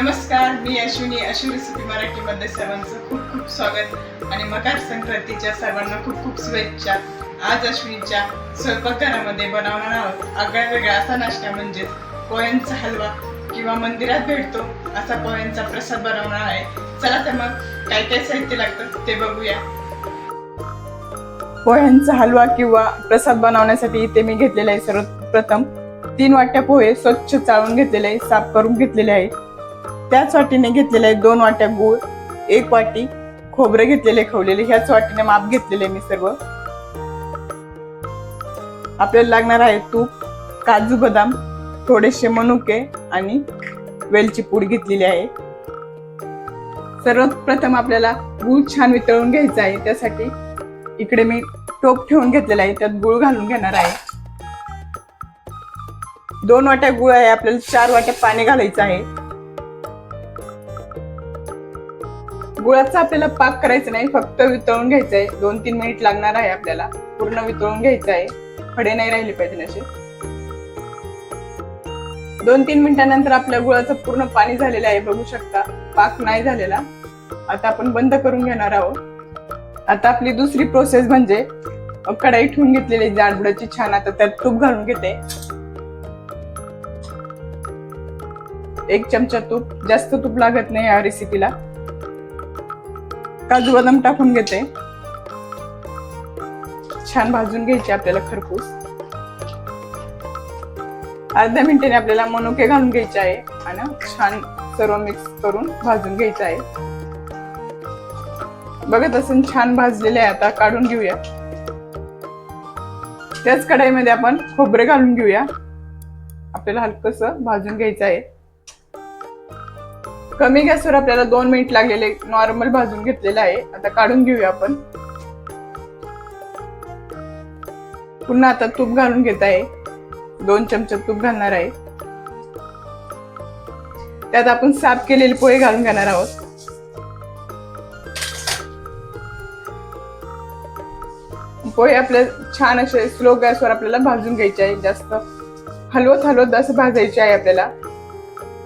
नमस्कार मी अश्विनी. अश्विनी रेसिपी मराठीमध्ये सर्वांचं खूप खूप स्वागत आणि मकर संक्रांतीच्या सर्वांना खूप खूप शुभेच्छा. आज अश्विनीच्या स्वयंपाकघरामध्ये बनवणार आहोत आगळा वेगळा असा नाश्ता म्हणजेच पोह्यांचा हलवा किंवा मंदिरात भेटतो असा पोह्यांचा प्रसाद बनवणार आहे. चला तर मग काय काय साहित्य लागतं ते बघूया. पोह्यांचा हलवा किंवा प्रसाद बनवण्यासाठी इथे मी घेतलेला आहे सर्वप्रथम तीन वाट्या पोहे स्वच्छ चाळून घेतलेले आहे साफ करून घेतलेले आहे. त्याच वाटीने घेतलेले आहे दोन वाट्या गूळ एक वाटी खोबरं घेतलेले खवलेले ह्याच वाटीने माप घेतलेले मी सर्व. आपल्याला लागणार आहे तूप काजू बदाम थोडेसे मनुके आणि वेलची पूड घेतलेली आहे. सर्वप्रथम आपल्याला गूळ छान वितळून घ्यायचा आहे. त्यासाठी इकडे मी टोप ठेवून घेतलेला आहे. त्यात गूळ घालून घेणार आहे. दोन वाट्या गुळ आहे. आपल्याला चार वाट्या पाणी घालायचं आहे. गुळाचा आपल्याला पाक करायचा नाही फक्त वितळून घ्यायचं आहे दोन तीन मिनिट लागणार आहे आपल्याला. पूर्ण वितळून घ्यायचं आहे. खडे नाही राहिले पाहिजे असे. दोन तीन मिनिटानंतर आपल्या गुळाचं पूर्ण पाणी झालेलं आहे बघू शकता. पाक नाही झालेला. आता आपण बंद करून घेणार आहोत. आता आपली दुसरी प्रोसेस म्हणजे कढाई ठेवून घेतलेली जाडबुडाची छान. आता त्यात तूप घालून घेते. एक चमचा तूप. जास्त तूप लागत नाही या रेसिपीला काजू बदाम टाकून घेते. छान भाजून घ्यायचे आपल्याला खरपूस. अर्ध्या मिनिटाने आपल्याला मनुके घालून घ्यायचे आहे आणि छान सर्व मिक्स करून भाजून घ्यायचं आहे. बघत असून छान भाजलेले आहे आता काढून घेऊया. त्याच कढाईमध्ये आपण खोबरे घालून घेऊया. आपल्याला हलकस भाजून घ्यायचं आहे. कमी गॅसवर आपल्याला दोन मिनिट लागलेले नॉर्मल भाजून घेतलेलं आहे. आता काढून घेऊया आपण. पुन्हा आता तूप घालून घेत आहे. दोन चमचे तूप घालणार आहे. त्यात आपण साफ केलेले पोहे घालून घेणार आहोत. पोहे आपले छान असे स्लो गॅसवर आपल्याला भाजून घ्यायचे आहे. जास्त हलवत हलवत असं भाजायचे आहे आपल्याला.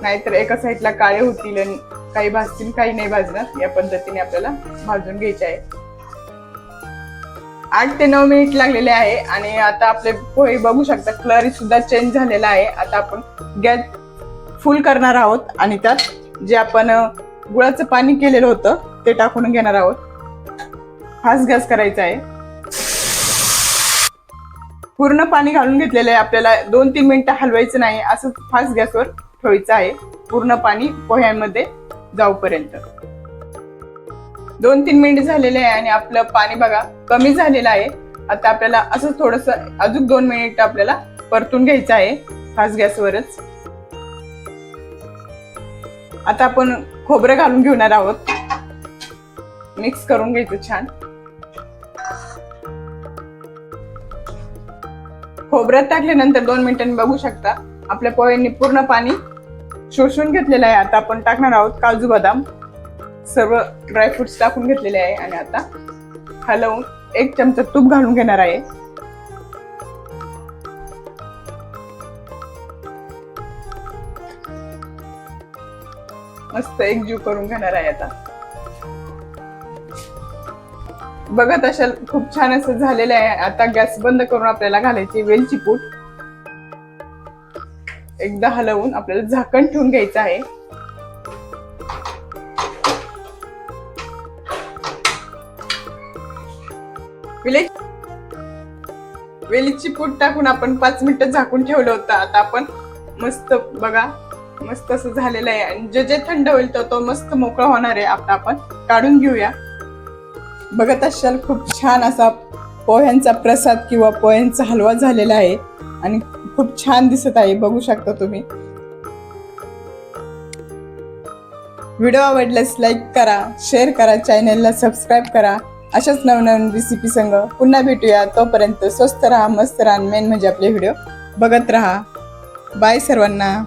नाहीतर एका साईडला काळे होतील आणि काही भाजतील काही नाही भाजणार. या पद्धतीने आपल्याला भाजून घ्यायचे आहे. आठ ते नऊ मिनिट लागलेले आहे आणि आता आपले पोहे बघू शकता कलर सुद्धा चेंज झालेला आहे. आता आपण गॅस फुल करणार आहोत आणि त्यात जे आपण गुळाचं पाणी केलेलं होतं ते टाकून घेणार आहोत. फास्ट गॅस करायचा आहे. पूर्ण पाणी घालून घेतलेलं आहे. आपल्याला दोन तीन मिनिटं हलवायचं नाही. असं फास्ट गॅसवर ठेवायचं आहे. पूर्ण पाणी पोह्यांमध्ये जाऊपर्यंत. दोन तीन मिनिट झालेले आहे आणि आपलं पाणी बघा कमी झालेलं आहे. आता आपल्याला असं थोडस अजून दोन मिनिट आपल्याला परतून घ्यायचं आहे फास्ट गॅसवरच. आता आपण खोबरं घालून घेणार आहोत. मिक्स करून घ्यायचं छान. खोबऱ्यात टाकल्यानंतर दोन मिनिटांनी बघू शकता आपल्या पोह्यांनी पूर्ण पाणी शोषून घेतलेलं आहे. आता आपण टाकणार आहोत काजू बदाम. सर्व ड्रायफ्रुट्स टाकून घेतलेले आहे. आणि आता हलवून एक चमचा तूप घालून घेणार आहे. मस्त एकजीव करून घेणार आहे आता. बघत असाल खूप छान असं झालेलं आहे. आता गॅस बंद करून आपल्याला घालायची वेलची पूट एकदा हलवून आपल्याला झाकण ठेवून घ्यायचं आहे. वेलीची पूट टाकून आपण पाच मिनिटं झाकून ठेवलं होतं. आता आपण मस्त बघा मस्त असं झालेलं आहे. आणि जे जे थंड होईल तो तो मस्त मोकळा होणार आहे. आता आपण काढून घेऊया. बघत असाल खूप छान असा पोह्यांचा प्रसाद किंवा पोह्यांचा हलवा झालेला आहे. आणि खूप छान दिसत आहे बघू शकता तुम्ही. व्हिडिओ आवडल्यास लाईक करा शेअर करा चॅनलला सबस्क्राईब करा. अशाच नवनवीन रेसिपी संघ पुन्हा भेटूया. तोपर्यंत स्वस्त राहा मस्त राहा मेन म्हणजे आपले व्हिडिओ बघत राहा. बाय सर्वांना.